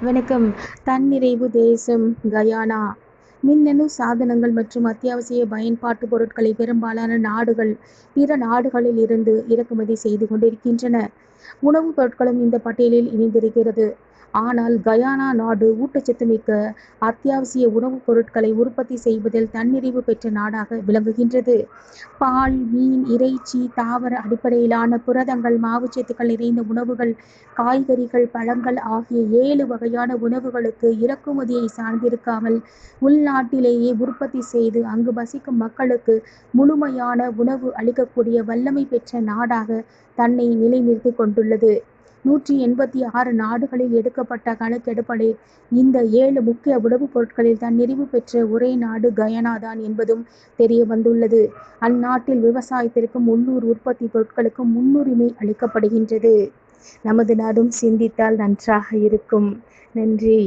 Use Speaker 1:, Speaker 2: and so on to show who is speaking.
Speaker 1: வணக்கம். தன்னிறைவு தேசம் கயானா. மின்னணு சாதனங்கள் மற்றும் அத்தியாவசிய பயன்பாட்டு பொருட்களை பெரும்பாலான நாடுகள் பிற நாடுகளில் இருந்து இறக்குமதி செய்து கொண்டிருக்கின்றன. உணவுப் பொருட்களும் இந்த பட்டியலில் இணைந்திருக்கிறது. ஆனால் கயானா நாடு ஊட்டச்சத்து மிக்க அத்தியாவசிய உணவுப் பொருட்களை உற்பத்தி செய்வதில் தன்னிறைவு பெற்ற நாடாக விளங்குகின்றது. பால் மீன் இறைச்சி தாவர அடிப்படையிலான புரதங்கள் மாவுச்சத்துக்கள் நிறைந்த உணவுகள் காய்கறிகள் பழங்கள் ஆகிய ஏழு வகையான உணவுகளுக்கு இறக்குமதியை சார்ந்திருக்காமல் உள்நாட்டிலேயே உற்பத்தி செய்து அங்கு வசிக்கும் மக்களுக்கு முழுமையான உணவு அளிக்கக்கூடிய வல்லமை பெற்ற நாடாக தன்னை நிலைநிறுத்திக் கொண்டுள்ளது. நூற்றி எண்பத்தி ஆறு நாடுகளில் எடுக்கப்பட்ட கணக்கெடுப்படி இந்த ஏழு முக்கிய உணவுப் பொருட்களில் தான் நிறைவு பெற்ற ஒரே நாடு கயனா தான் என்பதும் தெரிய வந்துள்ளது. அந்நாட்டில் விவசாயத்திற்கும் உள்ளூர் உற்பத்தி பொருட்களுக்கும் முன்னுரிமை அளிக்கப்படுகின்றது. நமது நாடும் சிந்தித்தால் நன்றாக இருக்கும். நன்றி.